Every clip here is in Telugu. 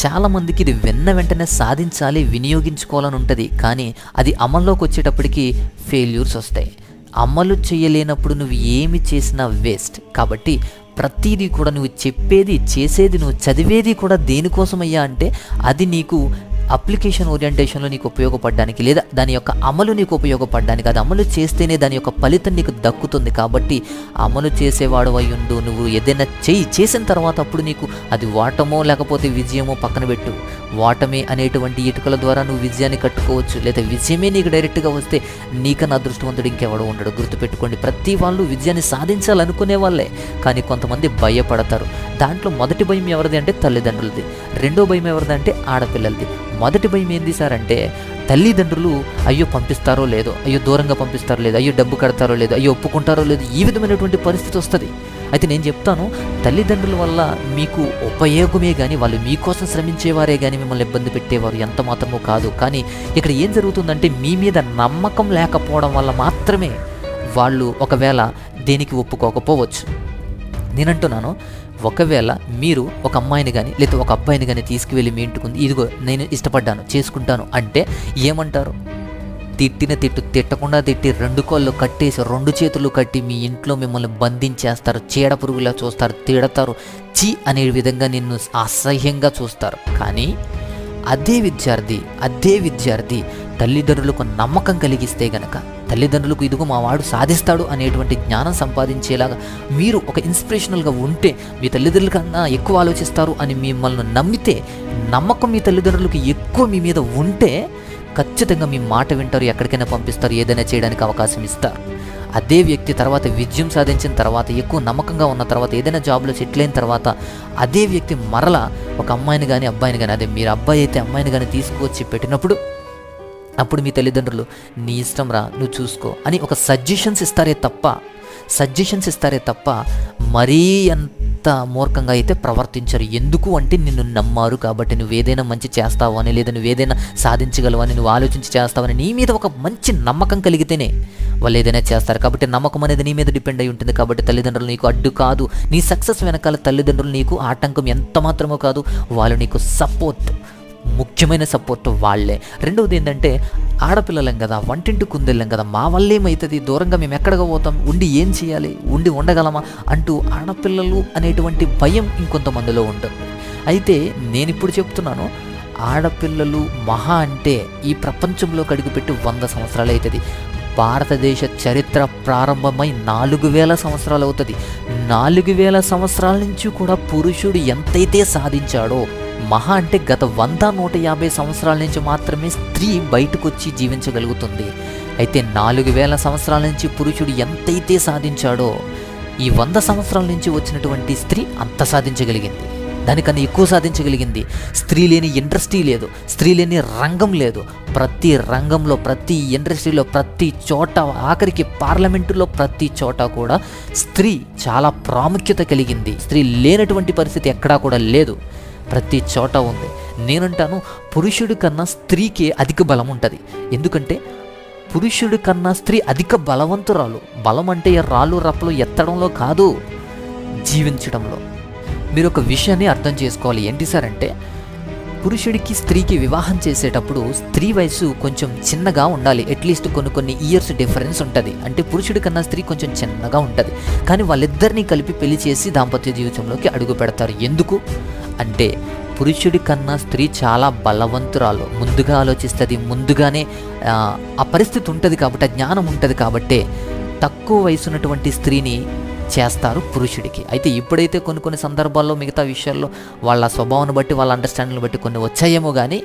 చాలామందికి ఇది వెన్న వెంటనే సాధించాలి వినియోగించుకోవాలని ఉంటుంది. కానీ అది అమల్లోకి వచ్చేటప్పటికి ఫెయిల్యూర్స్ వస్తాయి. అమలు చేయలేనప్పుడు నువ్వు ఏమి చేసినా వేస్ట్ కాబట్టి ప్రతిదీ కూడా నువ్వు చెప్పేది చేసేది నువ్వు చదివేది కూడా దేనికోసమయ్యా అంటే అది నీకు అప్లికేషన్ ఓరియంటేషన్లో నీకు ఉపయోగపడడానికి లేదా దాని యొక్క అమలు నీకు ఉపయోగపడడానికి అది అమలు చేస్తేనే దాని యొక్క ఫలితం నీకు దక్కుతుంది కాబట్టి అమలు చేసేవాడు అయ్యుండు. నువ్వు ఏదైనా చేయి చేసిన తర్వాత అప్పుడు నీకు అది వాటమో లేకపోతే విజయమో పక్కన పెట్టు. వాటమే అనేటువంటి ఇటుకల ద్వారా నువ్వు విజయాన్ని కట్టుకోవచ్చు. లేదా విజయమే నీకు డైరెక్ట్గా వస్తే నీకన్నా అదృష్టవంతుడు ఇంకెవడో ఉండడు. గుర్తుపెట్టుకోండి ప్రతి వాళ్ళు విజయాన్ని సాధించాలనుకునే వాళ్ళే. కానీ కొంతమంది భయపడతారు. దాంట్లో మొదటి భయం ఎవరిది అంటే తల్లిదండ్రులది. రెండో భయం ఎవరిది అంటే ఆడపిల్లలది. మొదటి భయం ఏంది సార్ అంటే తల్లిదండ్రులు అయ్యో పంపిస్తారో లేదో అయ్యో దూరంగా పంపిస్తారో లేదో అయ్యో డబ్బు కడతారో లేదో అయ్యో ఒప్పుకుంటారో లేదో ఈ విధమైనటువంటి పరిస్థితి వస్తుంది. అయితే నేను చెప్తాను తల్లిదండ్రుల వల్ల మీకు ఉపయోగమే కానీ వాళ్ళు మీకోసం శ్రమించేవారే కానీ మిమ్మల్ని ఇబ్బంది పెట్టేవారు ఎంత మాత్రమో కాదు. కానీ ఇక్కడ ఏం జరుగుతుందంటే మీ మీద నమ్మకం లేకపోవడం వల్ల మాత్రమే వాళ్ళు ఒకవేళ దేనికి ఒప్పుకోకపోవచ్చు. నేనంటున్నాను ఒకవేళ మీరు ఒక అమ్మాయిని కానీ లేదా ఒక అబ్బాయిని కానీ తీసుకువెళ్ళి మీ ఇంటికి ఇదిగో నేను ఇష్టపడ్డాను చేసుకుంటాను అంటే ఏమంటారు? తిట్టిన తిట్టు తిట్టకుండా తిట్టి రెండు కోళ్ళు కట్టేసి రెండు చేతులు కట్టి మీ ఇంట్లో మిమ్మల్ని బంధించేస్తారు చీడ పురుగులా చూస్తారు తిడతారు చి అనే విధంగా నిన్ను అసహ్యంగా చూస్తారు. కానీ అదే విద్యార్థి అదే విద్యార్థి తల్లిదండ్రులకు నమ్మకం కలిగిస్తే గనక తల్లిదండ్రులకు ఇదిగో మా వాడు సాధిస్తాడు అనేటువంటి జ్ఞానం సంపాదించేలాగా మీరు ఒక ఇన్స్పిరేషనల్గా ఉంటే మీ తల్లిదండ్రుల కన్నా ఎక్కువ ఆలోచిస్తారు అని మిమ్మల్ని నమ్మితే నమ్మకం మీ తల్లిదండ్రులకు ఎక్కువ మీ మీద ఉంటే ఖచ్చితంగా మీ మాట వింటారు ఎక్కడికైనా పంపిస్తారు ఏదైనా చేయడానికి అవకాశం ఇస్తారు. అదే వ్యక్తి తర్వాత విజయం సాధించిన తర్వాత ఎక్కువ నమ్మకంగా ఉన్న తర్వాత ఏదైనా జాబ్లో సెటిల్ అయిన తర్వాత అదే వ్యక్తి మరలా ఒక అమ్మాయిని కానీ అబ్బాయిని కానీ అదే మీరు అబ్బాయి అయితే అమ్మాయిని కానీ తీసుకువచ్చి పెట్టినప్పుడు అప్పుడు మీ తల్లిదండ్రులు నీ ఇష్టం రా నువ్వు చూసుకో అని ఒక సజెషన్స్ ఇస్తారే తప్ప సజెషన్స్ ఇస్తారే తప్ప మరీ అంత మూర్ఖంగా అయితే ప్రవర్తించరు. ఎందుకు అంటే నిన్ను నమ్మారు కాబట్టి నువ్వు ఏదైనా మంచి చేస్తావు అని లేదా నువ్వు ఏదైనా సాధించగలవు అని నువ్వు ఆలోచించి చేస్తావని నీ మీద ఒక మంచి నమ్మకం కలిగితేనే వాళ్ళు ఏదైనా చేస్తారు. కాబట్టి నమ్మకం అనేది నీ మీద డిపెండ్ అయి ఉంటుంది కాబట్టి తల్లిదండ్రులు నీకు అడ్డు కాదు. నీ సక్సెస్ వెనకాల తల్లిదండ్రులు నీకు ఆటంకం ఎంత మాత్రమో కాదు. వాళ్ళు నీకు సపోర్ట్ ముఖ్యమైన సపోర్ట్ వాళ్ళే. రెండవది ఏంటంటే ఆడపిల్లలం కదా వంటింటి కుందెళ్ళం కదా మా వల్ల ఏమవుతుంది దూరంగా మేము ఎక్కడికి పోతాం? ఉండి ఏం చేయాలి? ఉండి ఉండగలమా? అంటూ ఆడపిల్లలు అనేటువంటి భయం ఇంకొంతమందిలో ఉంటుంది. అయితే నేను ఇప్పుడు చెప్తున్నాను ఆడపిల్లలు మహా అంటే ఈ ప్రపంచంలో కడుగుపెట్టి వంద సంవత్సరాలు అవుతుంది. భారతదేశ చరిత్ర ప్రారంభమై నాలుగు వేల సంవత్సరాలు అవుతుంది. నాలుగు వేల సంవత్సరాల నుంచి కూడా పురుషుడు ఎంతైతే సాధించాడో మహా అంటే గత వంద నూట యాభై సంవత్సరాల నుంచి మాత్రమే స్త్రీ బయటకు వచ్చి జీవించగలుగుతుంది. అయితే నాలుగు వేల సంవత్సరాల నుంచి పురుషుడు ఎంతైతే సాధించాడో ఈ వంద సంవత్సరాల నుంచి వచ్చినటువంటి స్త్రీ అంత సాధించగలిగింది. దానికన్నా ఎక్కువ సాధించగలిగింది. స్త్రీ లేని ఇండస్ట్రీ లేదు. స్త్రీ లేని రంగం లేదు. ప్రతి రంగంలో ప్రతి ఇండస్ట్రీలో ప్రతి చోట ఆఖరికి పార్లమెంటులో ప్రతి చోట కూడా స్త్రీ చాలా ప్రాముఖ్యత కలిగింది. స్త్రీ లేనటువంటి పరిస్థితి ఎక్కడా కూడా లేదు. ప్రతి చోట ఉంది. నేనంటాను పురుషుడి కన్నా స్త్రీకి అధిక బలం ఉంటుంది. ఎందుకంటే పురుషుడి కన్నా స్త్రీ అధిక బలవంతురాలు. బలం అంటే రాళ్ళు రప్పలు ఎత్తడంలో కాదు జీవించడంలో. మీరు ఒక విషయాన్ని అర్థం చేసుకోవాలి. ఏంటి సార్ అంటే పురుషుడికి స్త్రీకి వివాహం చేసేటప్పుడు స్త్రీ వయసు కొంచెం చిన్నగా ఉండాలి. అట్లీస్ట్ కొన్ని కొన్ని ఇయర్స్ డిఫరెన్స్ ఉంటుంది. అంటే పురుషుడి కన్నా స్త్రీ కొంచెం చిన్నగా ఉంటుంది. కానీ వాళ్ళిద్దరినీ కలిపి పెళ్ళి చేసి దాంపత్య జీవితంలోకి అడుగు పెడతారు. ఎందుకు? అంటే పురుషుడి కన్నా స్త్రీ చాలా బలవంతురాలు. ముందుగా ఆలోచిస్తుంది. ముందుగానే ఆ, పరిస్థితి ఉంటుంది కాబట్టి ఆ జ్ఞానం ఉంటుంది కాబట్టి తక్కువ వయసు ఉన్నటువంటి స్త్రీని చేస్తారు పురుషుడికి. అయితే ఇప్పుడైతే కొన్ని కొన్ని సందర్భాల్లో మిగతా విషయాల్లో వాళ్ళ స్వభావాన్ని బట్టి వాళ్ళ అండర్స్టాండింగ్ని బట్టి కొన్ని వచ్చాయేమో కానీ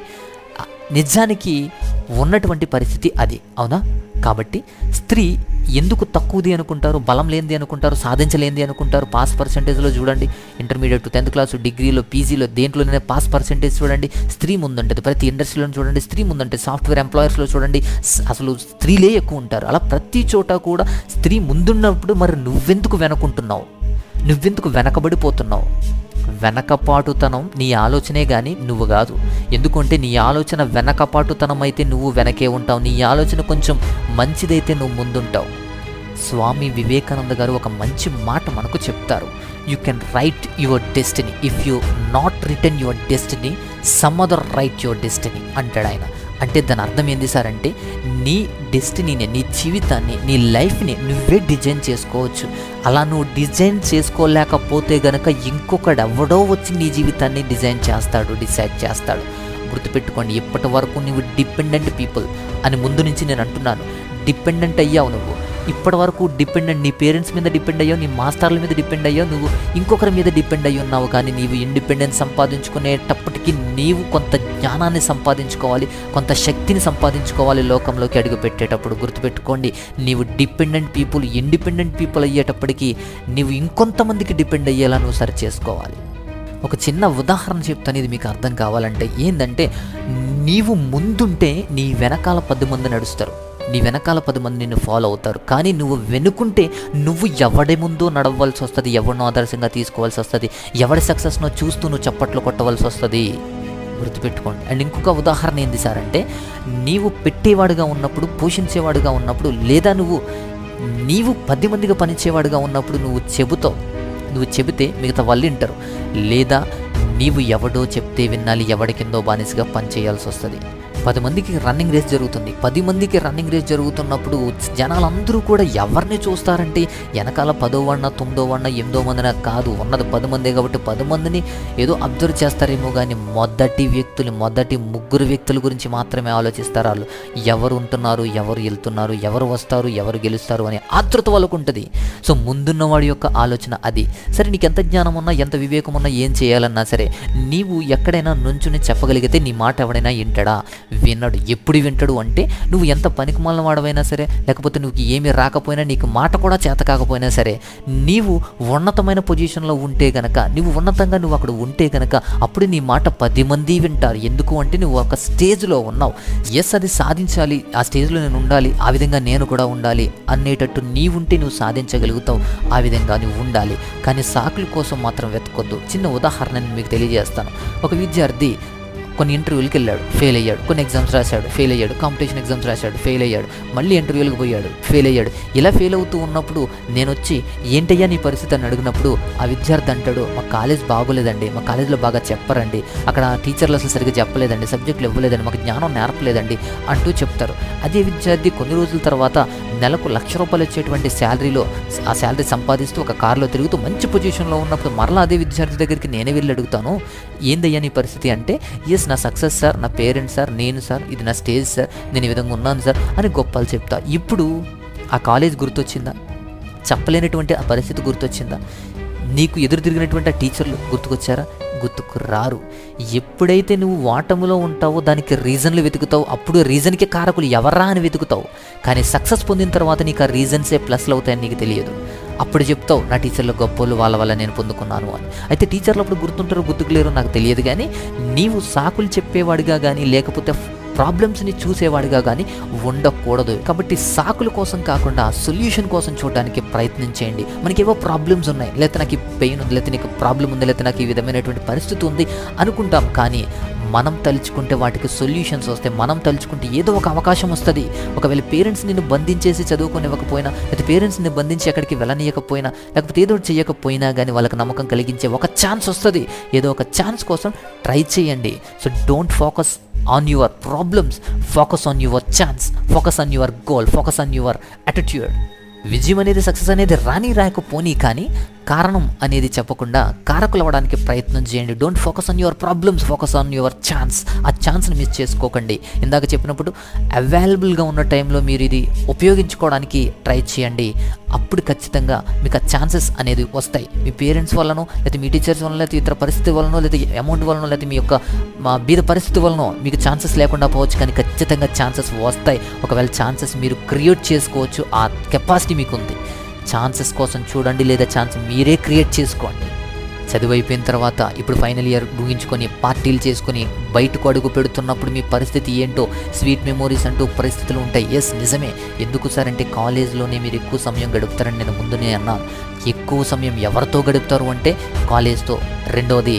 నిజానికి ఉన్నటువంటి పరిస్థితి అది. అవునా? కాబట్టి స్త్రీ ఎందుకు తక్కువది అనుకుంటారు? బలం లేనిది అనుకుంటారు? సాధించలేనిది అనుకుంటారు? పాస్ పర్సంటేజ్లో చూడండి. ఇంటర్మీడియట్ టెన్త్ క్లాస్ డిగ్రీలో పీజీలో దేంట్లోనే పాస్ పర్సంటేజ్ చూడండి. స్త్రీ ముందుంటుంది. ప్రతి ఇండస్ట్రీలో చూడండి. స్త్రీ ముందుంటే సాఫ్ట్వేర్ ఎంప్లాయర్స్లో చూడండి. అసలు స్త్రీలే ఎక్కువ ఉంటారు. అలా ప్రతి చోట కూడా స్త్రీ ముందున్నప్పుడు మరి నువ్వెందుకు వెనకుంటున్నావు? నువ్వెందుకు వెనకబడిపోతున్నావు? వెనకపాటుతనం నీ ఆలోచనే కానీ నువ్వు కాదు. ఎందుకంటే నీ ఆలోచన వెనకపాటుతనం అయితే నువ్వు వెనకే ఉంటావు. నీ ఆలోచన కొంచెం మంచిదైతే నువ్వు ముందుంటావు. స్వామి వివేకానంద గారు ఒక మంచి మాట మనకు చెప్తారు. You can write your destiny if you not return your destiny some other write your destiny అంటాడు ఆయన. అంటే దాని అర్థం ఏంది సార్ అంటే నీ డెస్టినీని నీ జీవితాన్ని నీ లైఫ్ని నువ్వే డిజైన్ చేసుకోవచ్చు. అలా నువ్వు డిజైన్ చేసుకోలేకపోతే గనక ఇంకొకడు ఎవడో వచ్చి నీ జీవితాన్ని డిజైన్ చేస్తాడు డిసైడ్ చేస్తాడు. గుర్తుపెట్టుకోండి ఇప్పటి వరకు నువ్వు డిపెండెంట్ పీపుల్ అని ముందు నుంచి నేను అంటున్నాను. డిపెండెంట్ అయ్యావు నువ్వు. ఇప్పటి వరకు డిపెండెంట్ నీ పేరెంట్స్ మీద డిపెండ్ అయ్యావు నీ మాస్టర్ల మీద డిపెండ్ అయ్యావు నువ్వు ఇంకొకరి మీద డిపెండ్ అయ్యి ఉన్నావు. కానీ నీవు ఇండిపెండెన్స్ సంపాదించుకునేటప్పటికి నీవు కొంత జ్ఞానాన్ని సంపాదించుకోవాలి కొంత శక్తిని సంపాదించుకోవాలి లోకంలోకి అడుగు పెట్టేటప్పుడు గుర్తుపెట్టుకోండి నీవు డిపెండెంట్ పీపుల్ ఇండిపెండెంట్ పీపుల్ అయ్యేటప్పటికి నీవు ఇంకొంతమందికి డిపెండ్ అయ్యేలా నువ్వు సరి చేసుకోవాలి. ఒక చిన్న ఉదాహరణ చెప్తాను ఇది మీకు అర్థం కావాలంటే ఏంటంటే నీవు ముందుంటే నీ వెనకాల పది మంది నడుస్తారు. నీ వెనకాల పది మంది నిన్ను ఫాలో అవుతారు. కానీ నువ్వు వెనుకుంటే నువ్వు ఎవడి ముందో నడవలసి వస్తుంది? ఎవరినో ఆదర్శంగా తీసుకోవాల్సి వస్తుంది? ఎవడి సక్సెస్నో చూస్తూ నువ్వు చప్పట్లు కొట్టవలసి వస్తుంది? గుర్తుపెట్టుకోండి. అండ్ ఇంకొక ఉదాహరణ ఏంది సార్ అంటే నీవు పెట్టేవాడుగా ఉన్నప్పుడు పోషించేవాడుగా ఉన్నప్పుడు లేదా నువ్వు నీవు పది మందిగా పనిచేవాడుగా ఉన్నప్పుడు నువ్వు చెబుతావు నువ్వు చెబితే మిగతా వాళ్ళు వింటారు. లేదా నీవు ఎవడో చెప్తే వినాలి ఎవడి కిందో బానిసగా పనిచేయాల్సి వస్తుంది పది మందికి రన్నింగ్ రేస్ జరుగుతుంది. పది మందికి రన్నింగ్ రేస్ జరుగుతున్నప్పుడు జనాలందరూ కూడా ఎవరిని చూస్తారంటే వెనకాల పదో వన్న తొమ్మిదో వన్న ఎనిమిదో మందిన కాదు. ఉన్నది పది మందే కాబట్టి పది మందిని ఏదో అబ్జర్వ్ చేస్తారేమో కానీ మొదటి వ్యక్తులు మొదటి ముగ్గురు వ్యక్తుల గురించి మాత్రమే ఆలోచిస్తారు వాళ్ళు. ఎవరు ఉంటున్నారు ఎవరు వెళ్తున్నారు ఎవరు వస్తారు ఎవరు గెలుస్తారు అనే ఆతృత వాళ్ళకు ఉంటుంది. సో ముందున్న వాడి యొక్క ఆలోచన అది. సరే నీకు ఎంత జ్ఞానం ఉన్నా ఎంత వివేకం ఉన్నా ఏం చేయాలన్నా సరే నీవు ఎక్కడైనా నుంచుని చెప్పగలిగితే నీ మాట ఎవడైనా వింటాడా? వినడు ఎప్పుడు వింటాడు అంటే నువ్వు ఎంత పనికిమాలిన వాడవైనా సరే లేకపోతే నువ్వు ఏమీ రాకపోయినా నీకు మాట కూడా చేత కాకపోయినా సరే నీవు ఉన్నతమైన పొజిషన్లో ఉంటే గనక నువ్వు ఉన్నతంగా నువ్వు అక్కడ ఉంటే గనక అప్పుడు నీ మాట పది మంది వింటారు. ఎందుకు అంటే నువ్వు ఒక స్టేజ్లో ఉన్నావు. ఎస్ అది సాధించాలి. ఆ స్టేజ్లో నేను ఉండాలి. ఆ విధంగా నేను కూడా ఉండాలి అనేటట్టు నీవుంటే నువ్వు సాధించగలుగుతావు. ఆ విధంగా నువ్వు ఉండాలి. కానీ సాకుల కోసం మాత్రం వెతకొద్దు. చిన్న ఉదాహరణ నేను మీకు తెలియజేస్తాను. ఒక విద్యార్థి కొన్ని ఇంటర్వ్యూలకి వెళ్ళాడు ఫెయిల్ అయ్యాడు. కొన్ని ఎగ్జామ్స్ రాశాడు ఫెయిల్ అయ్యాడు. కాంపిటీషన్ ఎగ్జామ్స్ రాశాడు ఫెయిల్ అయ్యాడు. మళ్ళీ ఇంటర్వ్యూలకు పోయాడు ఫెయిల్ అయ్యాడు. ఇలా ఫెయిల్ అవుతూ ఉన్నప్పుడు నేను వచ్చి ఏంటయ్యా నీ పరిస్థితి? అని అడిగినప్పుడు ఆ విద్యార్థి అంటాడు మా కాలేజ్ బాగోలేదండి మా కాలేజీలో బాగా చెప్పరండి అక్కడ టీచర్లు అసలు సరిగ్గా చెప్పలేదండి సబ్జెక్టులు ఇవ్వలేదండి మాకు జ్ఞానం నేర్పలేదండి అంటూ చెప్తారు. అదే విద్యార్థి కొన్ని రోజుల తర్వాత నెలకు లక్ష రూపాయలు వచ్చేటువంటి శాలరీలో ఆ శాలరీ సంపాదిస్తూ ఒక కారులో తిరుగుతూ మంచి పొజిషన్లో ఉన్నప్పుడు మరలా అదే విద్యార్థి దగ్గరికి నేనే వెళ్ళి అడుగుతాను ఏందయ్యా నీ పరిస్థితి? అంటే ఎస్ నా సక్సెస్ సార్ నా పేరెంట్స్ సార్ నేను సార్ ఇది నా స్టేజ్ సార్ నేను ఈ విధంగా ఉన్నాను సార్ అని గొప్పలు చెప్తా. ఇప్పుడు ఆ కాలేజ్ గుర్తొచ్చిందా? చెప్పలేనటువంటి ఆ పరిస్థితి గుర్తొచ్చిందా? నీకు ఎదురు తిరిగినటువంటి ఆ టీచర్లు గుర్తుకొచ్చారా? గుర్తుకు రారు ఎప్పుడైతే నువ్వు వాటములో ఉంటావో దానికి రీజన్లు వెతుకుతావు అప్పుడు రీజన్కి కారకులు ఎవరా అని వెతుకుతావు. కానీ సక్సెస్ పొందిన తర్వాత నీకు ఆ రీజన్సే ప్లస్లు అవుతాయని నీకు తెలియదు. అప్పుడు చెప్తావు నా టీచర్లు గొప్పలు వాళ్ళ వల్ల నేను పొందుకున్నాను అని. అయితే టీచర్లు అప్పుడు గుర్తుంటారో గుర్తుకులేరు నాకు తెలియదు కానీ నీవు సాకులు చెప్పేవాడిగా కానీ లేకపోతే ప్రాబ్లమ్స్ని చూసేవాడిగా కానీ ఉండకూడదు. కాబట్టి సాకుల కోసం కాకుండా సొల్యూషన్ కోసం చూడడానికి ప్రయత్నం చేయండి. మనకి ఏవో ప్రాబ్లమ్స్ ఉన్నాయి. లేకపోతే నాకు పెయిన్ ఉంది లేకపోతే నీకు ప్రాబ్లం ఉంది లేకపోతే నాకు ఈ విధమైనటువంటి పరిస్థితి ఉంది అనుకుంటాం కానీ మనం తలుచుకుంటే వాటికి సొల్యూషన్స్ వస్తాయి. మనం తలుచుకుంటే ఏదో ఒక అవకాశం వస్తుంది. ఒకవేళ పేరెంట్స్ నిన్ను బంధించేసి చదువుకోనివ్వకపోయినా లేకపోతే పేరెంట్స్ నిన్ను బంధించి ఎక్కడికి వెళ్ళనీయకపోయినా లేకపోతే ఏదో చేయకపోయినా కానీ వాళ్ళకి నమ్మకం కలిగించే ఒక ఛాన్స్ వస్తుంది. ఏదో ఒక ఛాన్స్ కోసం ట్రై చేయండి. So don't focus on your problems focus on your chance focus on your goal focus on your attitude విజయం అనేది సక్సెస్ అనేది రాని రాకపోనీ కానీ కారణం అనేది చెప్పకుండా కారకులు అవ్వడానికి ప్రయత్నం చేయండి. Don't focus on your problems focus on your chance ఆ ఛాన్స్ని మిస్ చేసుకోకండి. ఇందాక చెప్పినప్పుడు అవైలబుల్గా ఉన్న టైంలో మీరు ఇది ఉపయోగించుకోవడానికి ట్రై చేయండి. అప్పుడు ఖచ్చితంగా మీకు ఆ ఛాన్సెస్ అనేది వస్తాయి. మీ పేరెంట్స్ వల్లనో లేదా మీ టీచర్స్ వలన లేదా ఇతర పరిస్థితి వలనో లేదా అమౌంట్ వలనో లేదా మీ యొక్క మా బీద పరిస్థితి వలనో మీకు ఛాన్సెస్ లేకుండా పోవచ్చు. కానీ ఖచ్చితంగా ఛాన్సెస్ వస్తాయి. ఒకవేళ ఛాన్సెస్ మీరు క్రియేట్ చేసుకోవచ్చు ఆ కెపాసిటీ మీకు ఉంది ఛాన్సెస్ కోసం చూడండి లేదా ఛాన్స్ మీరే క్రియేట్ చేసుకోండి. చదువు అయిపోయిన తర్వాత ఇప్పుడు ఫైనల్ ఇయర్ ముగించుకొని పార్టీలు చేసుకొని బయటకు అడుగు పెడుతున్నప్పుడు మీ పరిస్థితి ఏంటో స్వీట్ మెమోరీస్ అంటూ పరిస్థితులు ఉంటాయి. ఎస్ నిజమే. ఎందుకు సార్ అంటే కాలేజ్లోనే మీరు ఎక్కువ సమయం గడుపుతారని నేను ముందునే అన్నాను. ఎక్కువ సమయం ఎవరితో గడుపుతారు అంటే కాలేజ్తో రెండవది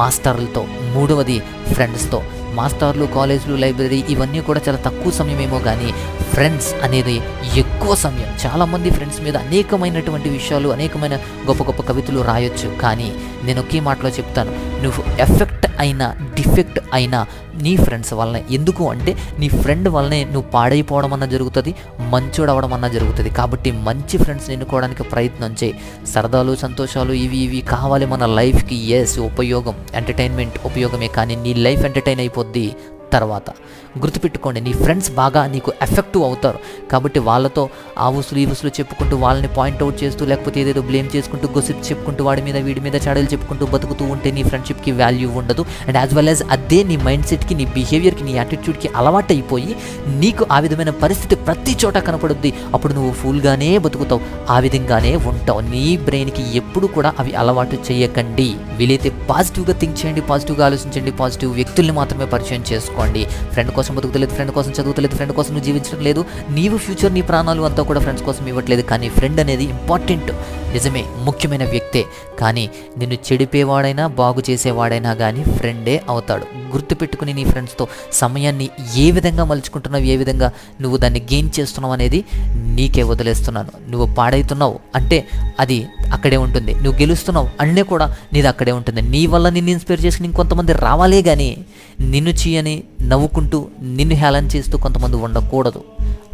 మాస్టర్లతో మూడవది ఫ్రెండ్స్తో మాస్టర్లు కాలేజీలు లైబ్రరీ ఇవన్నీ కూడా చాలా తక్కువ సమయమేమో కానీ ఫ్రెండ్స్ అనేది ఎక్కువ సమయం. చాలామంది ఫ్రెండ్స్ మీద అనేకమైనటువంటి విషయాలు అనేకమైన గొప్ప గొప్ప కవితలు రాయొచ్చు. కానీ నేను ఒకే మాటలో చెప్తాను. నువ్వు ఎఫెక్ట్ అయిన డిఫెక్ట్ అయిన నీ ఫ్రెండ్స్ వల్లనే. ఎందుకు అంటే నీ ఫ్రెండ్ వల్లనే నువ్వు పాడైపోవడం అన్న జరుగుతుంది మంచోడు అవడం అన్న జరుగుతుంది. కాబట్టి మంచి ఫ్రెండ్స్ని ఎన్నుకోవడానికి ప్రయత్నం చేయి. సరదాలు సంతోషాలు ఇవి ఇవి కావాలి మన లైఫ్కి. ఎస్ ఉపయోగం ఎంటర్టైన్మెంట్ ఉపయోగమే. కానీ నీ లైఫ్ ఎంటర్టైన్ అయిపోద్ది. తర్వాత. గుర్తుపెట్టుకోండి నీ ఫ్రెండ్స్ బాగా నీకు ఎఫెక్టివ్ అవుతారు. కాబట్టి వాళ్ళతో ఆ ఉసులు ఈ ఉసులు చెప్పుకుంటూ వాళ్ళని పాయింట్అవుట్ చేస్తూ లేకపోతే ఏదేదో బ్లేమ్ చేసుకుంటూ గొసిప్ చెప్పుకుంటూ వాడి మీద వీడి మీద చాడలు చెప్పుకుంటూ బతుకుతూ ఉంటే నీ ఫ్రెండ్షిప్కి వాల్యూ ఉండదు. అండ్ యాజ్ వెల్ యాజ్ అదే నీ మైండ్ సెట్కి నీ బిహేవియర్కి నీ యాటిట్యూడ్కి అలవాటు అయిపోయి నీకు ఆ విధమైన పరిస్థితి ప్రతి చోట కనపడుద్ది. అప్పుడు నువ్వు ఫుల్గానే బతుకుతావు ఆ విధంగానే ఉంటావు. నీ బ్రెయిన్కి ఎప్పుడు కూడా అవి అలవాటు చేయకండి. వీలైతే పాజిటివ్గా థింక్ చేయండి పాజిటివ్గా ఆలోచించండి పాజిటివ్ వ్యక్తుల్ని మాత్రమే పరిచయం చేసుకోండి. ఫ్రెండ్ కోసం బతుకుతలేదు ఫ్రెండ్ కోసం చదువుతలేదు ఫ్రెండ్ కోసం నువ్వు జీవించడం లేదు. నీవు ఫ్యూచర్ నీ ప్రాణాలు అంతా కూడా ఫ్రెండ్స్ కోసం ఇవ్వట్లేదు. కానీ ఫ్రెండ్ అనేది ఇంపార్టెంట్ నిజమే ముఖ్యమైన వ్యక్తే. కానీ నిన్ను చెడిపేవాడైనా బాగు చేసేవాడైనా కానీ ఫ్రెండే అవుతాడు. గుర్తుపెట్టుకుని నీ ఫ్రెండ్స్తో సమయాన్ని ఏ విధంగా మలుచుకుంటున్నావు ఏ విధంగా నువ్వు దాన్ని గెయిన్ చేస్తున్నావు అనేది నీకే వదిలేస్తున్నాను. నువ్వు పాడైతున్నావు అంటే అది అక్కడే ఉంటుంది. నువ్వు గెలుస్తున్నావు అన్నీ కూడా నీది అక్కడే ఉంటుంది. నీ వల్ల నిన్ను ఇన్స్పైర్ చేసుకుని ఇంకొంతమంది రావాలే కానీ నిన్ను చేయని నవ్వుకుంటూ నిన్ను హేళన చేస్తూ కొంతమంది ఉండకూడదు.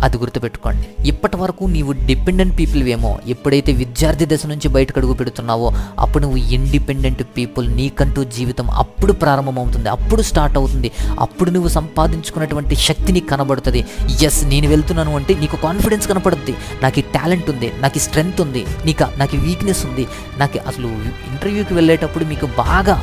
అది గుర్తుపెట్టుకోండి. ఇప్పటి వరకు నీవు డిపెండెంట్ పీపుల్ ఏమో ఎప్పుడైతే విద్యార్థి దశ నుంచి బయటకు అడుగు పెడుతున్నావో అప్పుడు నువ్వు ఇండిపెండెంట్ పీపుల్ నీకంటూ జీవితం అప్పుడు ప్రారంభమవుతుంది అప్పుడు స్టార్ట్ అవుతుంది అప్పుడు నువ్వు సంపాదించుకున్నటువంటి శక్తి నీకు కనబడుతుంది. ఎస్ నేను వెళ్తున్నాను అంటే నీకు కాన్ఫిడెన్స్ కనపడుద్ది నాకు ఈ టాలెంట్ ఉంది నాకు ఈ స్ట్రెంగ్త్ ఉంది నీకు నాకు వీక్నెస్ ఉంది. నాకు అసలు ఇంటర్వ్యూకి వెళ్ళేటప్పుడు మీకు బాగా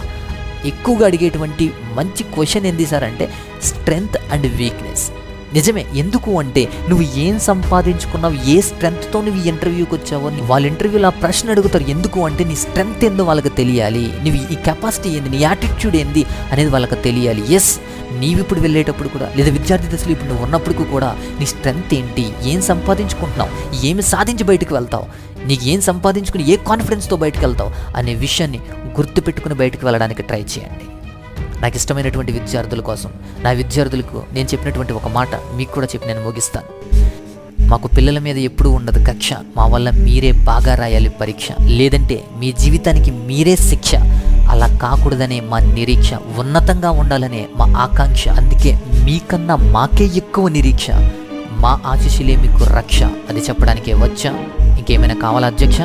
ఎక్కువగా అడిగేటువంటి మంచి క్వశ్చన్ ఏంది సార్ అంటే స్ట్రెంగ్త్ అండ్ వీక్నెస్ నిజమే ఎందుకు అంటే నువ్వు ఏం సంపాదించుకున్నావు ఏ స్ట్రెంగ్త్తో నువ్వు ఇంటర్వ్యూకి వచ్చావో నీ- వాళ్ళ ఇంటర్వ్యూలో ఆ ప్రశ్న అడుగుతారు ఎందుకు అంటే నీ స్ట్రెంగ్త్ ఏందో వాళ్ళకి తెలియాలి నువ్వు ఈ కెపాసిటీ ఏంది నీ యాటిట్యూడ్ ఏంది అనేది వాళ్ళకి తెలియాలి. ఎస్ నీవి ఇప్పుడు వెళ్ళేటప్పుడు కూడా లేదా విద్యార్థి దశలో ఇప్పుడు నువ్వు ఉన్నప్పుడు కూడా నీ స్ట్రెంగ్త్ ఏంటి ఏం సంపాదించుకుంటున్నావు ఏమి సాధించి బయటకు వెళ్తావు నీకు ఏం సంపాదించుకుని ఏ కాన్ఫిడెన్స్తో బయటకు వెళ్తావు అనే విషయాన్ని గుర్తుపెట్టుకుని బయటకు వెళ్ళడానికి ట్రై చేయండి. నాకు ఇష్టమైనటువంటి విద్యార్థుల కోసం. నా విద్యార్థులకు నేను చెప్పినటువంటి ఒక మాట మీకు కూడా చెప్పి నేను ముగిస్తాను. మాకు పిల్లల మీద ఎప్పుడూ ఉండదు కక్ష. మా వల్ల మీరే బాగా రాయాలి పరీక్ష. లేదంటే మీ జీవితానికి మీరే శిక్ష. అలా కాకూడదనే మా నిరీక్ష. ఉన్నతంగా ఉండాలనే మా ఆకాంక్ష. అందుకే మీకన్నా మాకే ఎక్కువ నిరీక్ష. మా ఆశీస్సులే మీకు రక్ష. అది చెప్పడానికే వచ్చా? ఇంకేమైనా కావాలా అధ్యక్ష?